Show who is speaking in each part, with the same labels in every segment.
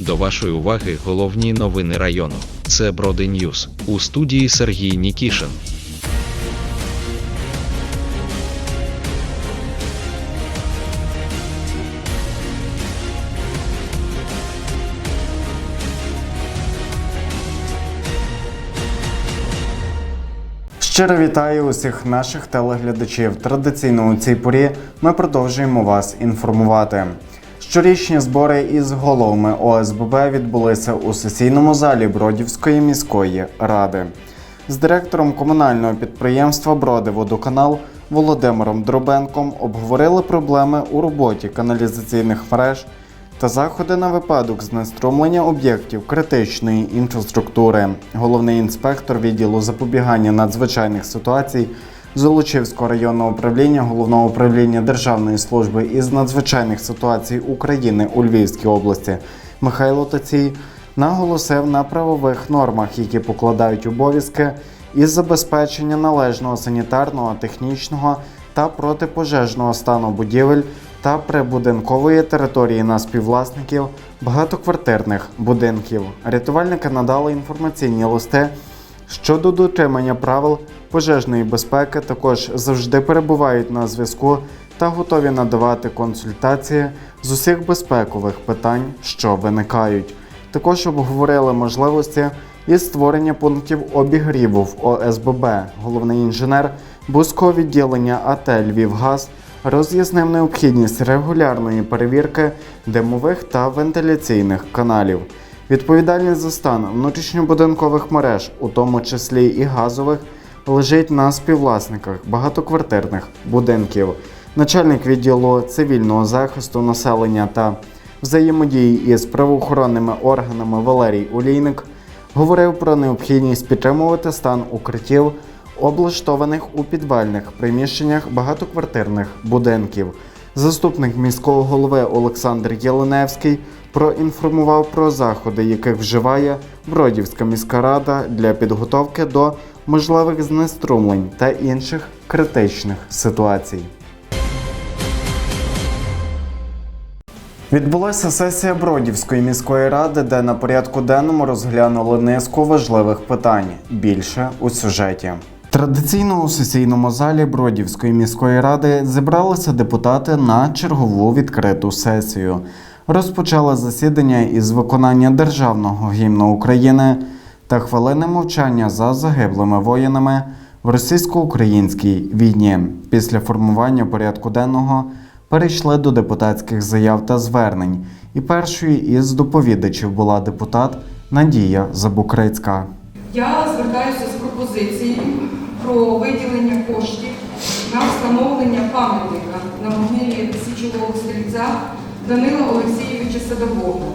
Speaker 1: До вашої уваги головні новини району. Це Броди Ньюс у студії Сергій Нікішин.
Speaker 2: Щиро вітаю усіх наших телеглядачів. Традиційно у цій порі ми продовжуємо вас інформувати. Щорічні збори із головами ОСББ відбулися у сесійному залі Бродівської міської ради. З директором комунального підприємства Бродиводоканал Володимиром Дробенком обговорили проблеми у роботі каналізаційних мереж та заходи на випадок знеструмлення об'єктів критичної інфраструктури. Головний інспектор відділу запобігання надзвичайних ситуацій Золочівського районного управління головного управління Державної служби із надзвичайних ситуацій України у Львівській області Михайло Тацій наголосив на правових нормах, які покладають обов'язки із забезпечення належного санітарного, технічного та протипожежного стану будівель та прибудинкової території на співвласників багатоквартирних будинків. Рятувальники надали інформаційні листи щодо дотримання правил пожежної безпеки. Також завжди перебувають на зв'язку та готові надавати консультації з усіх безпекових питань, що виникають. Також обговорили можливості із створення пунктів обігріву в ОСББ. Головний інженер Бузького відділення АТ Львівгаз роз'яснив необхідність регулярної перевірки димових та вентиляційних каналів. Відповідальність за стан внутрішньобудинкових мереж, у тому числі і газових, лежить на співвласниках багатоквартирних будинків. Начальник відділу цивільного захисту населення та взаємодії із правоохоронними органами Валерій Олійник говорив про необхідність підтримувати стан укриттів, облаштованих у підвальних приміщеннях багатоквартирних будинків. Заступник міського голови Олександр Єленевський проінформував про заходи, яких вживає Бродівська міська рада для підготовки до можливих знеструмлень та інших критичних ситуацій. Відбулася сесія Бродівської міської ради, де на порядку денному розглянули низку важливих питань. Більше у сюжеті. Традиційно у сесійному залі Бродівської міської ради зібралися депутати на чергову відкриту сесію. Розпочали засідання із виконання державного гімну України та хвилини мовчання за загиблими воїнами в російсько-українській війні. Після формування порядку денного перейшли до депутатських заяв та звернень. І першою із доповідачів була депутат Надія Забукрицька.
Speaker 3: Я звертаюся з пропозицією про виділення коштів на встановлення пам'ятника на могилі січового стрільця Данила Олексійовича Садового.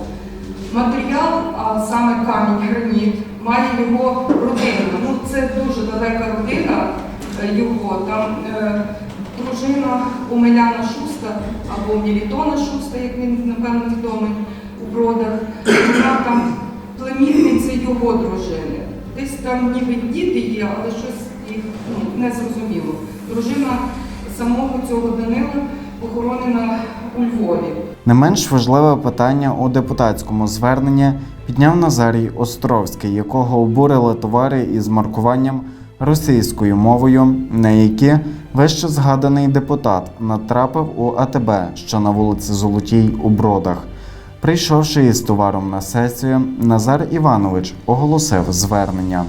Speaker 3: Матеріал, а саме камінь, граніт, має його родина. Ну, це дуже далека родина е, його. Там е, дружина Омеляна Шуста або Мілітона Шуста, як він напевно відомий у бродах. Вона там племінниця його дружини. Десь там ніби діти є, але щось їх ну, не зрозуміло. Дружина самого цього Данила похоронена у Львові.
Speaker 2: Не менш важливе питання у депутатському зверненні підняв Назарій Островський, якого обурили товари із маркуванням російською мовою, на які вище згаданий депутат натрапив у АТБ, що на вулиці Золотій у Бродах. Прийшовши із товаром на сесію, Назар Іванович оголосив звернення.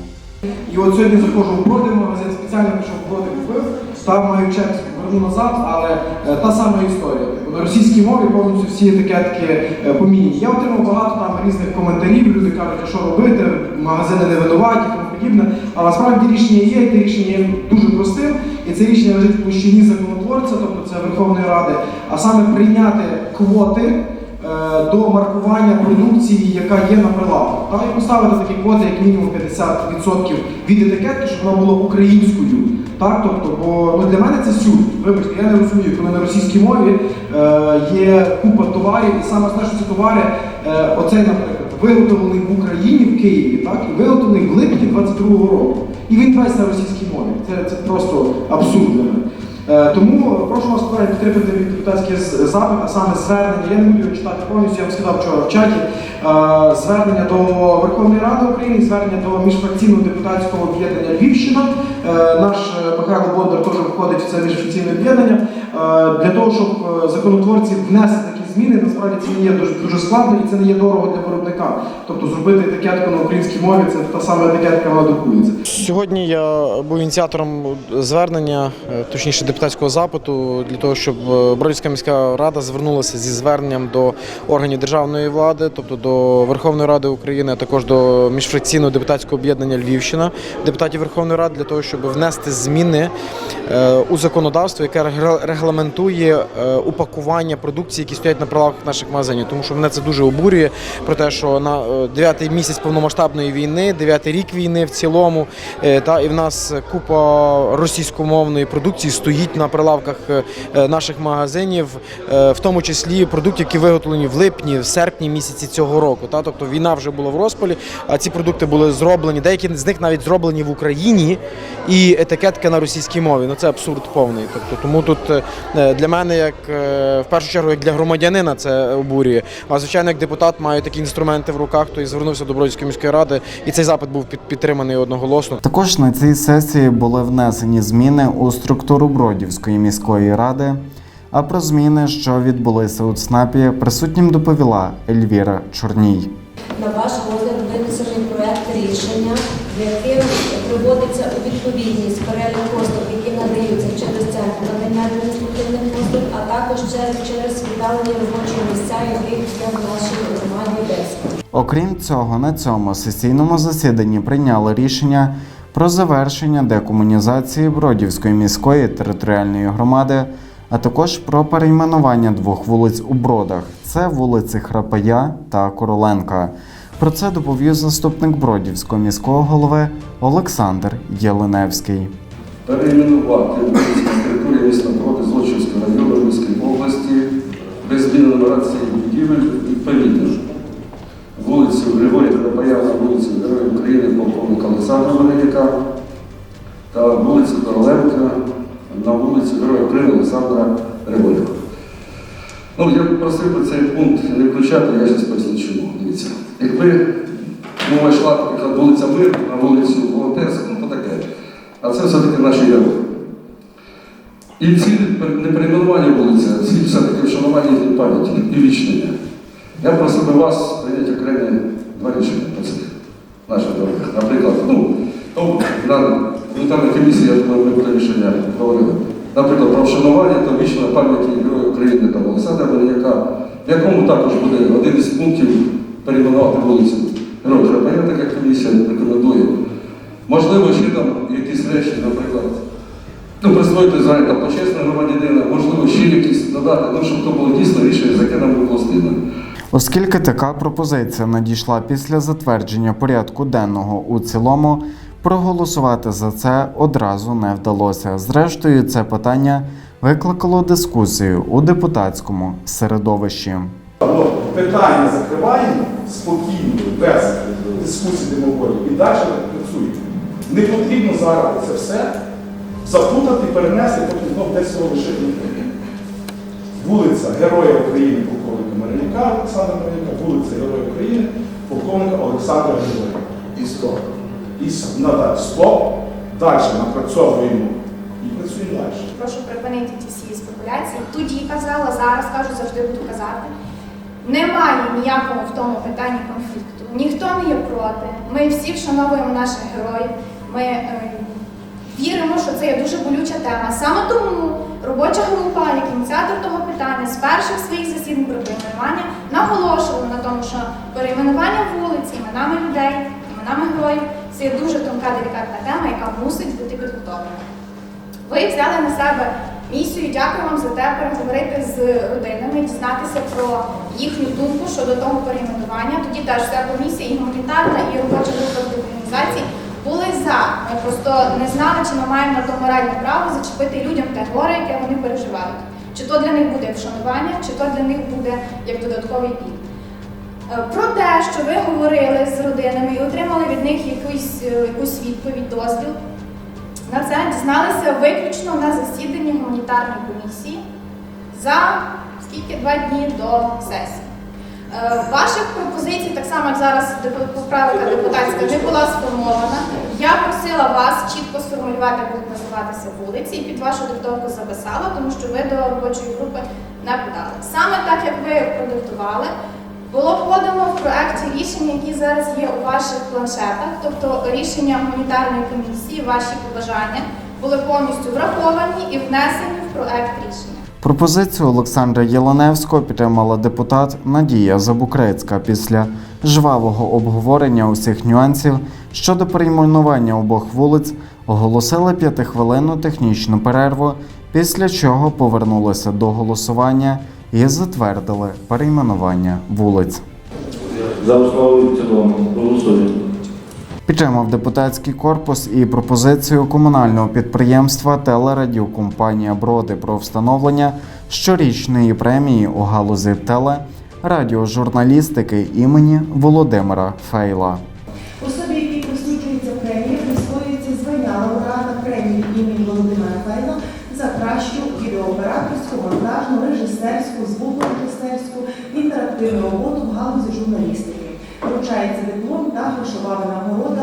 Speaker 4: І от сьогодні заходжу в броди, магазин спеціально пішов в броди купив, став маю чек, верну назад, але е, та сама історія. На російській мові повністю всі етикетки е. Я отримав багато там різних коментарів, люди кажуть, а що робити, магазини не винуваті тому подібне. А насправді рішення є, і те рішення є дуже простим, і це рішення лежить в площині законотворця, тобто це Верховної Ради, а саме прийняти квоти до маркування продукції, яка є на прилавках. Та, і поставити такі квоти, як мінімум 50% від етикетки, щоб вона була українською. Так, тобто, бо ну, для мене це сюр. Вибачте, я не розумію, коли на російській мові е, є купа товарів, і саме основне, що ці товари, е, оцей, наприклад, виготовлений в Україні, в Києві, так, і виготовлений в липні 22-го року. І він весь на російській мові. Це, це просто абсурд для мене. Е, Тому прошу вас колеги підтримати депутатський запит, а саме звернення. Я не буду його читати повністю, я вам сказав вчора в чаті. Е, Звернення до Верховної Ради України, звернення до міжфракційного депутатського об'єднання Львівщина. Е, Наш Михайло Бондар теж входить в це міжфракційне об'єднання. Для того, щоб законотворці внесли зміни, насправді це не є дуже, дуже складно і це не є дорого для виробника. Тобто зробити етикетку на українській мові це та сама етикетка, вона друкується.
Speaker 5: Сьогодні я був ініціатором звернення, е, точніше депутатського запиту, для того, щоб е, Бродівська міська рада звернулася зі зверненням до органів державної влади, тобто до Верховної Ради України, а також до міжфракційного депутатського об'єднання Львівщина, депутатів Верховної Ради, для того, щоб внести зміни е, у законодавство, яке регламентує упакування продукції, які стоять на прилавках наших магазинів. Тому що мене це дуже обурює про те, що на е, дев'ятий місяць повномасштабної війни, дев'ятий рік війни в цілому, е, та і в нас купа російськомовної продукції стоїть на прилавках е, наших магазинів, в тому числі продуктів, які виготовлені в липні, в серпні місяці цього року. Та тобто війна вже була в розпалі, а ці продукти були зроблені. Деякі з них навіть зроблені в Україні, і етикетка на російській мові. Ну це абсурд повний. Тобто, тому тут для мене, як в першу чергу, як для громадянина, це обурює. А звичайно, як депутат маю такі інструменти в руках, то і звернувся до Бродівської міської ради, і цей запит був підтриманий одноголосно.
Speaker 2: Також на цій сесії були внесені зміни у структуру Бродівської міської ради. А про зміни, що відбулися у ЦНАПі, присутнім доповіла Ельвіра Чорній.
Speaker 6: На ваш розгляд винесений проект рішення, яким приводиться у відповідність перелік через робочі місця, яких є в нашій громаді 10.
Speaker 2: Окрім цього, на цьому сесійному засіданні прийняли рішення про завершення декомунізації Бродівської міської територіальної громади, а також про перейменування двох вулиць у Бродах: це вулиці Храпая та Короленка. Про це доповів заступник Бродівського міського голови Олександр Єленевський.
Speaker 7: перейменувати вулиці на території міста Броди Злочинського району Львівської області без зміни будівель відповідно. Вулицю Григорія Храпая на вулицю Героя України полковника Олександра Велика та вулицю Короленка на вулицю Героя України Олександра Григорєва. Ну, я просив би цей пункт не включати, я зараз поясню чому. Дивіться. Якби мова йшла, наприклад, вулиця Мир на вулицю Волонтерську, ну то таке. А це все-таки наші герої. І ці не перейменування вулиці, ці все-таки вшанування їхньої пам'яті і вічнення. Я просив би вас прийняти окремі два рішення по цих наших дорогах. Наприклад, ну, на гуманітарній комісії, я думаю, ми буде рішення говорили. Наприклад, про вшанування та вічної пам'яті Героїв України та Олександра Беляка, в якому також буде один із пунктів перейменувати вулицю Героїв Храпая, так як комісія рекомендує. Можливо, ще там якісь речі, наприклад, ну, присвоїти звання там почесного громадянина, можливо, ще якісь додати, ну, щоб то було дійсно рішення, за яке нам було стидно.
Speaker 2: Оскільки така пропозиція надійшла після затвердження порядку денного у цілому, проголосувати за це одразу не вдалося. Зрештою, це питання викликало дискусію у депутатському середовищі.
Speaker 8: Або питання закриваємо спокійно, без дискусій демократії і далі працюємо. Не потрібно зараз це все запутати, перенести, потім знов десь його лишити. Вулиця Героя України полковника Мариняка Олександра Мариняка, вулиця Героя України полковника Олександра Героя. І стоп. І надо стоп. Далі напрацьовуємо і працюємо далі.
Speaker 9: Прошу припинити ті всі спекуляції. Тоді казала, зараз кажу, завжди буду казати. Немає ніякого в тому питанні конфлікту. Ніхто не є проти. Ми всі вшановуємо наших героїв. Ми е, віримо, що це є дуже болюча тема. Саме тому робоча група, як ініціатор того питання, з перших своїх засідань про перейменування наголошувала на тому, що перейменування вулиці іменами людей, іменами героїв це є дуже тонка делікатна тема, яка мусить бути підготовлена. Ви взяли на себе місію. Дякую вам за те, переговорити з родинами, дізнатися про їхню думку щодо того перейменування. Тоді теж вся комісія, і гуманітарна, і робоча група організацій були за. Ми просто не знали, чи ми маємо то моральне право зачепити людям те горе, яке вони переживають. Чи то для них буде вшанування, чи то для них буде як додатковий біль. Е, Про те, що ви говорили з родинами і отримали від них якусь, е, якусь відповідь, дозвіл, на це дізналися виключно на засіданні гуманітарної комісії за скільки два дні до сесії. Е, Ваших пропозицій, так само як зараз поправка депутатська, не була сформована. Я просила вас чітко сформулювати, як будуть називатися вулиці, і під вашу диктовку записала, тому що ви до робочої групи не подали. Саме так, як ви продиктували, було подано в проекті рішення, які зараз є у ваших планшетах, тобто рішення гуманітарної комісії, ваші побажання були повністю враховані і внесені в проект рішення.
Speaker 2: Пропозицію Олександра Єланевського підтримала депутат Надія Забукрецька після жвавого обговорення усіх нюансів щодо перейменування обох вулиць. Оголосили п'ятихвилинну технічну перерву, після чого повернулися до голосування і затвердили перейменування вулиць.
Speaker 10: За основу цілому. Голосуємо.
Speaker 2: Підтримав депутатський корпус і пропозицію комунального підприємства телерадіокомпанія Броди про встановлення щорічної премії у галузі теле радіожурналістики імені Володимира Фейла.
Speaker 11: Особі, якій присуджується премія, присвоюється звання лауреата премії імені Володимира Фейла за кращу відеооператорську, монтажну, режисерську, звукорежисерську, інтерактивну роботу в галузі журналістики. Вручається диплом та грошова винагорода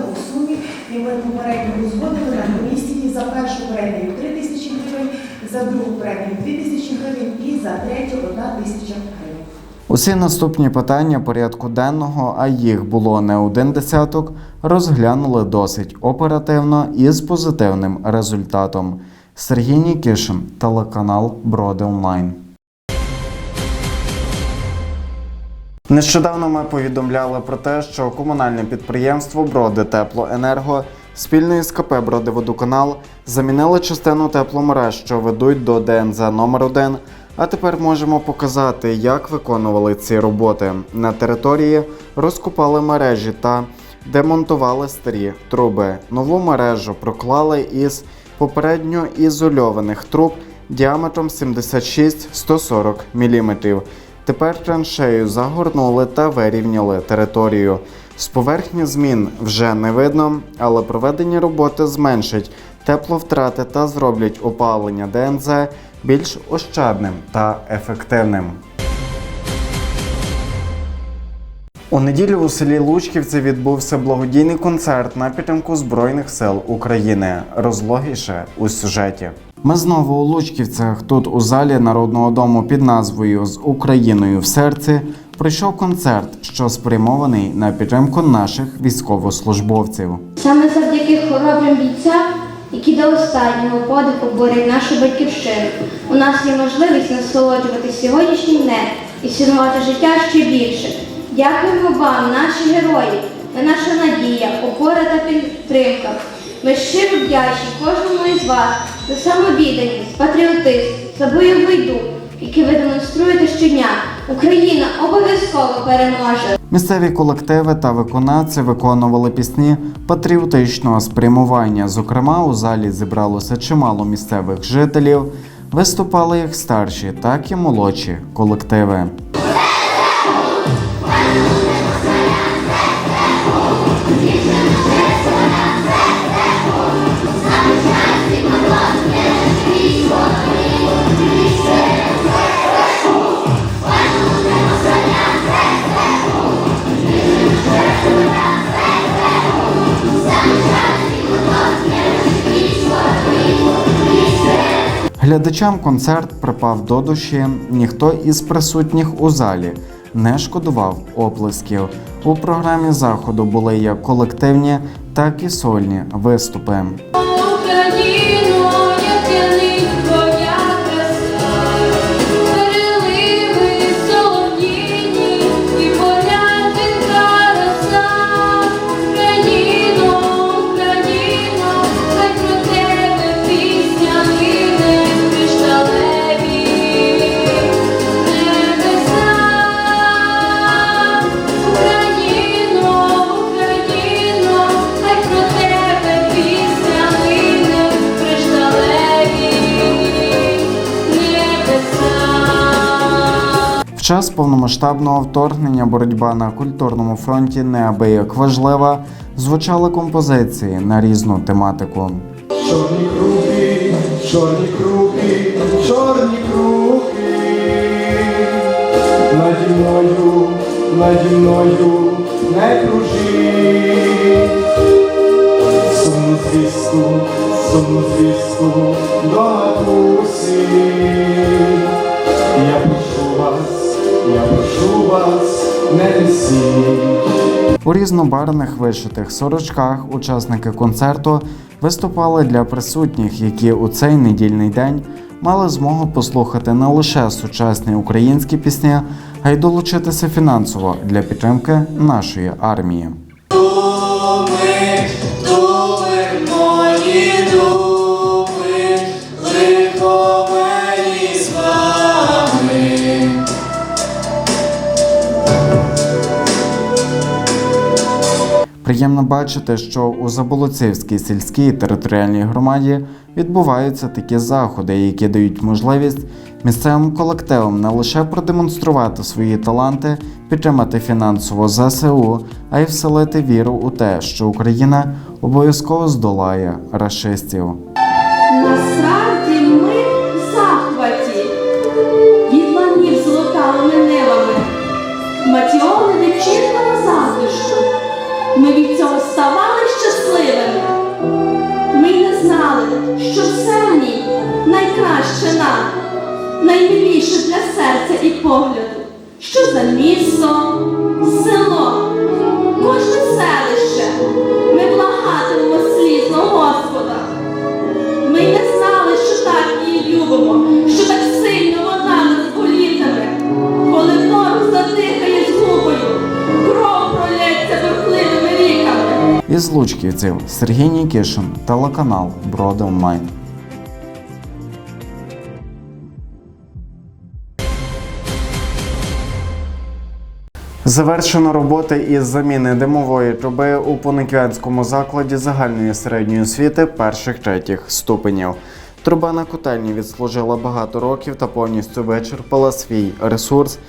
Speaker 11: ми попередньо узгодили на комісії за першу премію 3 тисячі гривень, за другу премію 2 тисячі гривень і за третю 1 тисяча гривень.
Speaker 2: Усі наступні питання порядку денного, а їх було не один десяток, розглянули досить оперативно і з позитивним результатом. Сергій Нікішин, телеканал Броди Онлайн. Нещодавно ми повідомляли про те, що комунальне підприємство Броди Теплоенерго спільно із КП Бродиводоканал замінили частину тепломереж, що ведуть до ДНЗ номер 1 А тепер можемо показати, як виконували ці роботи. На території розкопали мережі та демонтували старі труби. Нову мережу проклали із попередньо ізольованих труб діаметром 76-140 мм. Тепер траншею загорнули та вирівняли територію. З поверхні змін вже не видно, але проведені роботи зменшать тепловтрати та зроблять опалення ДНЗ більш ощадним та ефективним. У неділю у селі Лучківці відбувся благодійний концерт на підтримку Збройних сил України. Розлогіше у сюжеті. Ми знову у Лучківцях. Тут у залі Народного дому під назвою З Україною в серці пройшов концерт, що спрямований на підтримку наших військовослужбовців.
Speaker 12: Саме завдяки хоробрим бійцям, які до останнього подиху борють нашу батьківщину, у нас є можливість насолоджуватися сьогоднішнім днем і цінувати життя ще більше. Дякуємо вам, наші герої, ви наша надія, опора та підтримка. Ми щиро вдячні кожному із вас за самовідданість, патріотизм, за бойовий дух, який ви демонструєте щодня. Україна обов'язково переможе.
Speaker 2: Місцеві колективи та виконавці виконували пісні патріотичного спрямування. Зокрема, у залі зібралося чимало місцевих жителів. Виступали як старші, так і молодші колективи. Глядачам концерт припав до душі. Ніхто із присутніх у залі не шкодував оплесків. У програмі заходу були як колективні, так і сольні виступи. Час повномасштабного вторгнення боротьба на культурному фронті неабияк важлива. Звучали композиції на різну тематику.
Speaker 4: чорні круги, чорні круги, чорні круги. Наді мною, наді мною не кружи. Сумну звістку, сумну звістку до матусі.
Speaker 2: У різнобарвних вишитих сорочках учасники концерту виступали для присутніх, які у цей недільний день мали змогу послухати не лише сучасні українські пісні, а й долучитися фінансово для підтримки нашої армії. Приємно бачити, що у Заболоцівській сільській територіальній громаді відбуваються такі заходи, які дають можливість місцевим колективам не лише продемонструвати свої таланти, підтримати фінансово ЗСУ, а й вселити віру у те, що Україна обов'язково здолає рашистів.
Speaker 13: Що все найкраще нам, наймиліше для серця і погляду. Що за місто, село,
Speaker 2: Із Лучківців Сергій Нікішин, телеканал Броди Онлайн. Завершено роботи із заміни димової труби у Пониквянському закладі загальної середньої освіти перших третіх ступенів. Труба на котельні відслужила багато років та повністю вичерпала свій ресурс.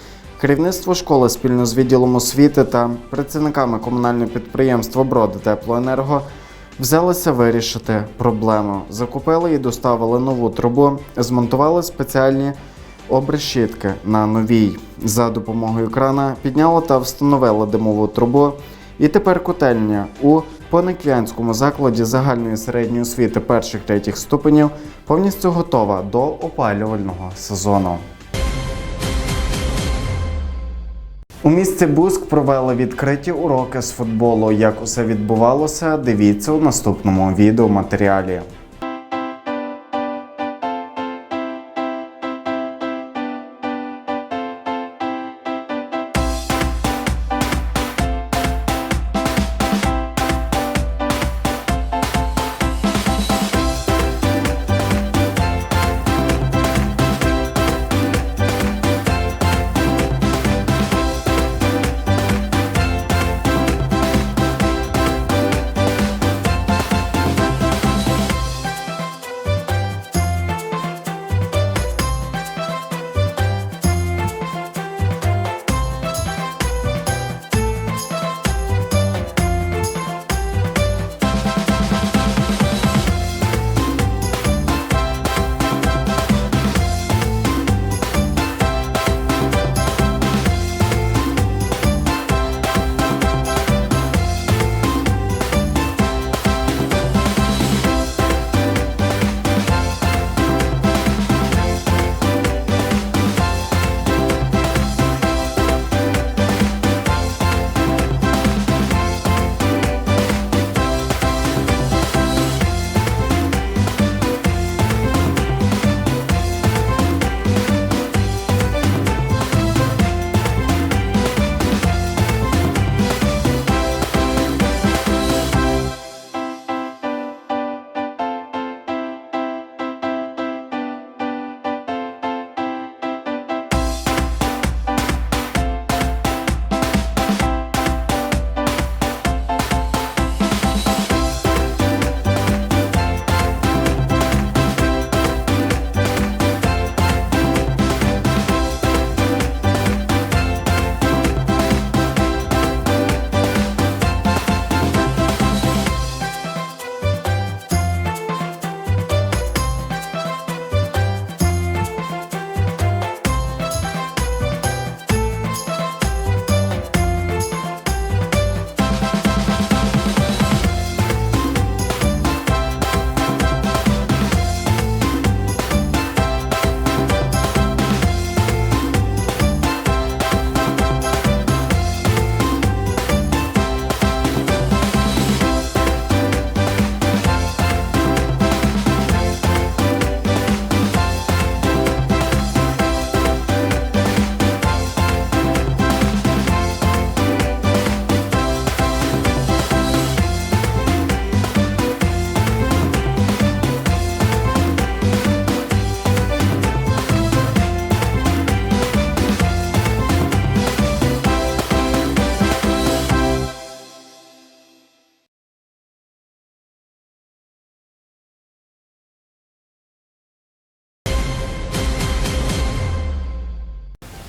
Speaker 2: Керівництво школи спільно з відділом освіти та працівниками комунального підприємства Броди Теплоенерго взялися вирішити проблему. Закупили і доставили нову трубу, змонтували спеціальні обрешітки на новій. За допомогою крана підняла та встановила димову трубу. І тепер котельня у Пониквянському закладі загальної середньої освіти перших третіх ступенів повністю готова до опалювального сезону. У місті Буск провели відкриті уроки з футболу. Як усе відбувалося, дивіться у наступному відеоматеріалі.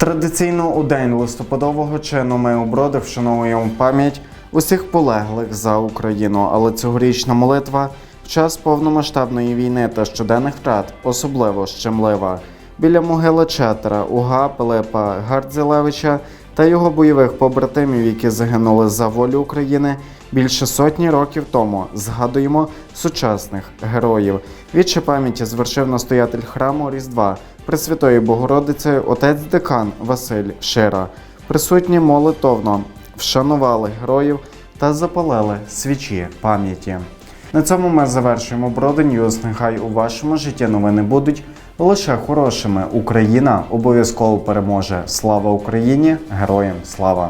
Speaker 2: Традиційно у день листопадового чину ми у Бродах вшановуємо пам'ять усіх полеглих за Україну, але цьогорічна молитва в час повномасштабної війни та щоденних втрат особливо щемлива. Біля могили Четера, Уга, Пилипа Гардзелевича та його бойових побратимів, які загинули за волю України більше сотні років тому, згадуємо сучасних героїв. Віче пам'яті звершив настоятель храму Різдва Пресвятої Богородиці отець декан Василь Шира. Присутні молитовно вшанували героїв та запалили свічі пам'яті. На цьому ми завершуємо Ньюз. Нехай у вашому житті новини будуть лише хорошими. Україна обов'язково переможе. Слава Україні! Героям слава!